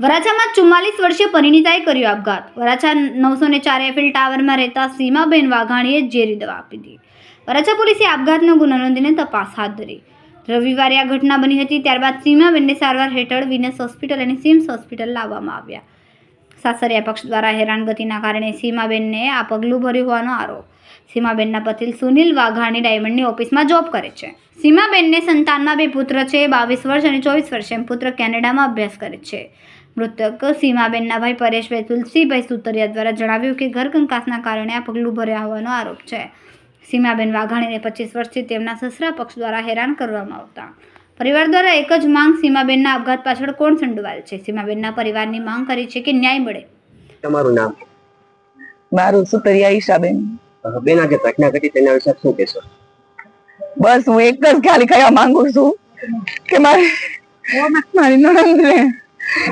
વરાછામાં ચુમ્માલીસ વર્ષીય પરિણીતાએ કર્યો આપઘાત. વરાછા નવસો ને ચાર એફિલ ટાવરમાં રહેતા સીમાબેન વાઘાણીએ ઝેરી દવા આપી હતી વરાછા પોલીસે આપઘાતનો ગુનો નોંધીને તપાસ હાથ ધરી. રવિવારે આ ઘટના બની હતી, ત્યારબાદ સીમાબેનને સારવાર હેઠળ વિનસ હોસ્પિટલ અને સિમ્સ હોસ્પિટલ લાવવામાં આવ્યા. સાસરિયા પક્ષ દ્વારા હેરાનગતિના કારણે સીમાબેનને આ પગલું ભર્યું હોવાનો આરોપ. સીમાબેનના પતિ સુનિલ વાઘાણી ડાયમંડની ઓફિસમાં જોબ કરે છે. સીમાબેનને સંતાનમાં બે પુત્ર છે બાવીસ વર્ષ અને ચોવીસ વર્ષ એમ પુત્ર કેનેડામાં અભ્યાસ કરે છે. મૃતક સીમાબેનના ભાઈ પરેશભાઈ તુલસીભાઈ સુતરિયા દ્વારા જણાવ્યું કે ઘર કંકાસના કારણે આ પગલું ભર્યા હોવાનો આરોપ છે. સીમાબેન વાઘાણીને પચીસ વર્ષથી તેમના સસરા પક્ષ દ્વારા હેરાન કરવામાં આવતા. પરિવાર દ્વારા એક જ માંગ સીમાબેનના આપઘાત પાછળ કોણ સંડોવાયેલ છે? સીમાબેનના પરિવારની માંગ કરી છે કે ન્યાય મળે? તમારું નામ? મારું સુતરિયા ઈશાબેન. બેન આજે ઘટના ઘટી તેના વિશે શું કહેશો? બસ હું એક જ ખાલી કહેવા માંગુ છું કે મારી મારી નણંદને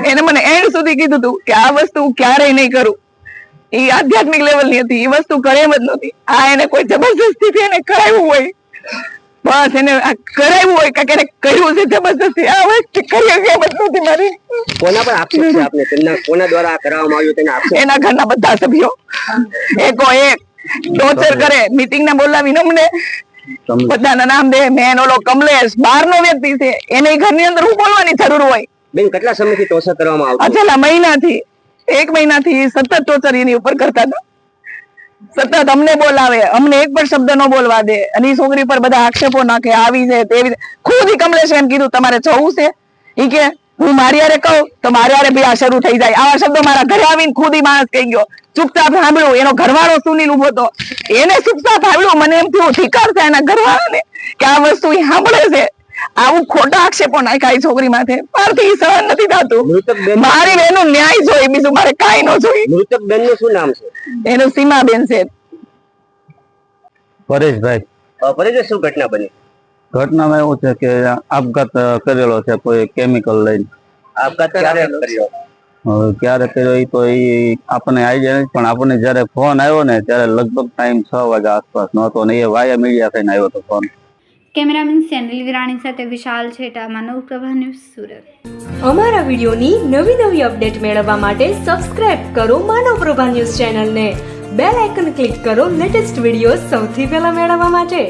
એને મને એન્ડ સુધી કીધું હતું કે આ વસ્તુ હું ક્યારેય નહીં કરું. એ આધ્યાત્મિક લેવલની હતી. એ વસ્તુ કરે એમ જ નહોતી. આ એને કોઈ જબરજસ્તી એને કરાવ્યું હોય. બસ એને આ કરાવ્યું હોય કે એને કર્યું છે જબરજસ્તી. આ વસ્તુ કરી એમ જ નહોતી મારી. કોના પર આક્ષેપ છે આપને? તેમના કોના દ્વારા કરાવવામાં આવ્યું તેના એના ઘરના બધા સભ્યો. એકો એક. ટોર્ચર કરે મીટિંગ ને બોલાવીને અમને. બધાના નામ દે મેન ઓલો કમલેશ બહાર નો વ્યક્તિ છે. એને ઘરની અંદર હું બોલવાની જરૂર હોય? બેન કેટલા સમયથી ટોર્ચર કરવામાં આવતું? અછેલા મહિનાથી. એક મહિનાથી સતત ટોર્ચર એની ઉપર કરતા હતા. સતત અમને બોલાવે અમને એક પણ શબ્દ નો બોલવા દે. અને એ છોકરી પર બધા આક્ષેપો નાખે આવી છે તેવી. ખુદ કમલેશ એમ કીધું તમારે જવું છે? ઈ કે હું મારી હારે કહું તો મારી હારે બી આ શરૂ થઈ જાય. આવા શબ્દો મારા ઘરે આવીને ખુદ માણસ કહી ગયો. ચૂપચાપ સાંભળ્યું એનો ઘરવાળો સુનિલ ઊભો હતો. એને ચૂપચાપ સાંભળ્યું મને એમ થયું ઠીકર છે એના ઘરવાળાને કે આ વસ્તુ એ સાંભળે છે. આવું ખોટા આક્ષેપો નાખ્યા છોકરી માથે. પારથી સહન નથી થતું. મારી બેન ન્યાય જોઈએ બીજું મારે કઈ ન જોઈએ મૃતક બેનનું શું નામ છે? એનું સીમાબેન છે. પરેશભાઈ. પરેશ શું ઘટના બની? ઘટનામાં એવું છે કે આપઘાત કરેલો છે કોઈ કેમિકલ લઈને. આપઘાત ક્યારે કર્યો? હવે ક્યારે કર્યો એ તો એ આપણને આઈડિયા નથી પણ આપણને જયારે ફોન આવ્યો ને ત્યારે લગભગ ટાઈમ છ વાગ્યા આસપાસ નો હતો ને એ વાયા મીડિયા થઈને આવ્યો હતો ફોન કેમેરામેન સેનલ વિરાણી સાથે વિશાલ છેટા માનવ પ્રભા ન્યૂઝ સુરત. અમારા વિડીયોની નવી નવી અપડેટ મેળવવા માટે સબસ્ક્રાઇબ કરો માનવ પ્રભા ન્યૂઝ ચેનલને. બેલ આઇકન ક્લિક કરો લેટેસ્ટ વીડિયો સૌથી પહેલા મેળવવા માટે.